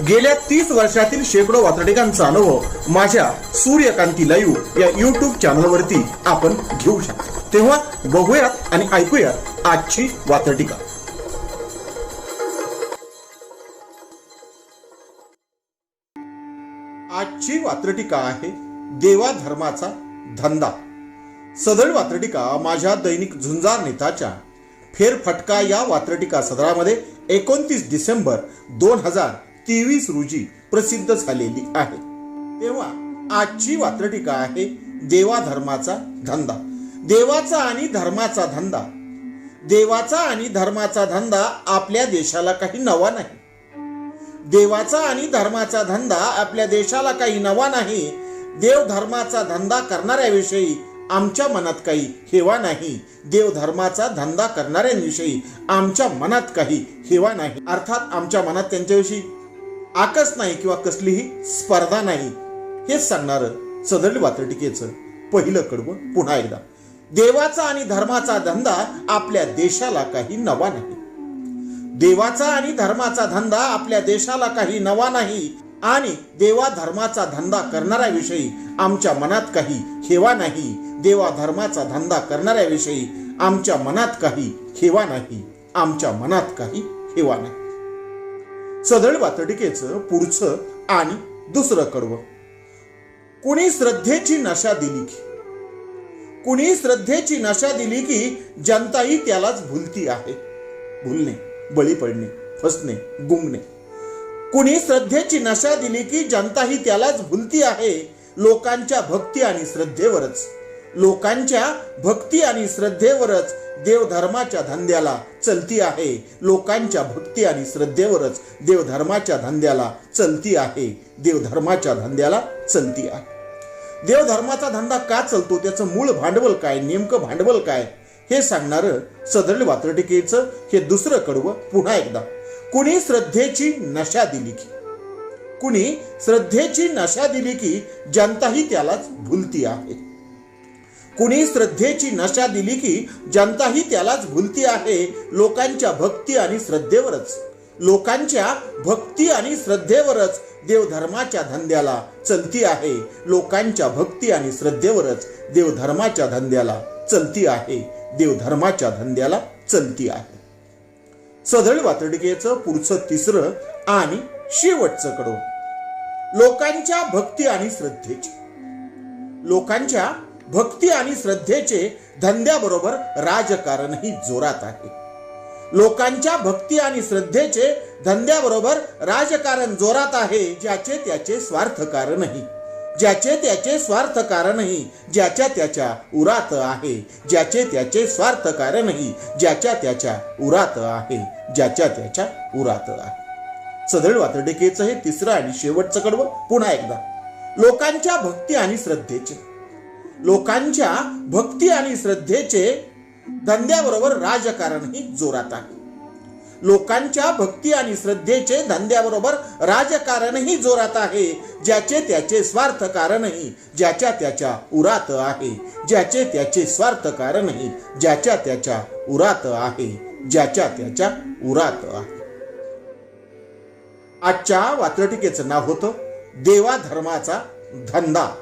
गेल्या तीस वर्षातील शेकडो वातडिकांचा अनुभव माझ्या सूर्यकांती लाईव्ह या युट्यूब चॅनलवरती आपण घेऊ शकतो. तेव्हा बघूयात आणि ऐकूयात आजची वातडिका आजची वात्रटिका आहे देवा धर्माचा धंदा. सदळ वात्रटिका माझ्या दैनिक झुंजार नेताच्या फेरफटका या वात्रटिका सदरामध्ये एकोणतीस डिसेंबर दोन हजार तेवीस रोजी प्रसिद्ध झालेली आहे. तेव्हा आजची वात्रटिका आहे देवा धर्माचा धंदा. देवाचा आणि धर्माचा धंदा. देवाचा आणि धर्माचा धंदा आपल्या देशाला काही नवा नाही. देवाचा आणि धर्माचा धंदा आपल्या देशाला काही नवा नाही. देव धर्माचा धंदा करणाऱ्याविषयी आमच्या मनात काही हेवा नाही. देव धर्माचा धंदा करणाऱ्यांविषयी आमच्या मनात काही हेवा नाही. अर्थात आमच्या मनात त्यांच्याविषयी आकस नाही किंवा कसलीही स्पर्धा नाही. हेच सांगणारं सदरली वात्रटिकेचं पहिलं कडवं पुन्हा एकदा. देवाचा आणि धर्माचा धंदा आपल्या देशाला काही नवा नाही. देवाचा आणि धर्माचा धंदा आपल्या देशाला काही नवा नाही आणि देवा धर्माचा धंदा करणाऱ्याविषयी आमच्या मनात काही हेवा नाही. देवा धर्माचा धंदा करणाऱ्याविषयी आमच्या मनात काही हेवा नाही. आमच्या मनात काही हेवा नाही. सदळ वातडिकेचं पुढचं आणि दुसरं कडवं. कुणी श्रद्धेची नशा दिली की? कुणी श्रद्धेची नशा दिली की जनताही त्यालाच भुलती आहे? भुलणे बळी पडणे फसणे गुंगणे. कुणी श्रद्धेची नशा दिली की जनता ही त्यालाच भुलती आहे? लोकांच्या भक्ती आणि श्रद्धेवरच. लोकांच्या भक्ती आणि श्रद्धेवरच देवधर्माच्या धंद्याला चलती आहे. लोकांच्या भक्ती आणि श्रद्धेवरच देवधर्माच्या धंद्याला चलती आहे. देवधर्माच्या धंद्याला चलती आहे. देवधर्माचा धंदा का चलतो? त्याचं मूळ भांडवल काय? नेमकं भांडवल काय? हे सांगणारं सदळ वात्रटिकेचं हे दुसरं कडवं पुन्हा एकदा. कुणी श्रद्धेची नशा दिली की? कुणी श्रद्धेची नशा दिली की जनताही त्यालाच भुलती आहे? कुणी श्रद्धेची नशा दिली की जनताही त्यालाच भुलती आहे लोकांच्या भक्ती आणि श्रद्धेवरच. लोकांच्या भक्ती आणि श्रद्धेवरच देवधर्माच्या धंद्याला चलती आहे. लोकांच्या भक्ती आणि श्रद्धेवरच देवधर्माच्या धंद्याला चलती आहे. देवधर्माच्या धंद्याला चलती आहे. सदळ वातडिकेचं पुढचं तिसरं आणि शेवटचं कडो लोकांच्या भक्ती आणि श्रद्धेची. लोकांच्या भक्ती आणि श्रद्धेचे धंद्याबरोबर राजकारणही जोरात आहे. लोकांच्या भक्ती आणि श्रद्धेचे धंद्याबरोबर राजकारण जोरात आहे ज्याचे त्याचे स्वार्थ कारणही. ज्याचे त्याचे स्वार्थ कारणही ज्याच्या त्याच्या उरात आहे ज्याचे त्याचे स्वार्थ कारणही ज्याच्या त्याच्या उरात आहे ज्याच्या त्याच्या उरात आहे. सदळ वातडिकेचं हे तिसरं आणि शेवटचं कडवं पुन्हा एकदा. लोकांच्या भक्ती आणि श्रद्धेचे लोकांच्या भक्ती आणि श्रद्धेचे धंद्याबरोबर राजकारणही जोरात आहे. लोकांच्या भक्ती आणि श्रद्धेचे धंद्याबरोबर राजकारणही जोरात आहे. ज्याचे त्याचे स्वार्थ कारणही ज्याच्या त्याच्या उरात आहे. ज्याचे त्याचे स्वार्थ कारणही ज्याच्या त्याच्या उरात आहे. ज्याच्या त्याच्या उरात आहे. आजच्या वात्रटिकेचं नाव होतं देवा धर्माचा धंदा.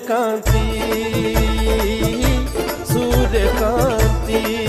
canti, sude canti.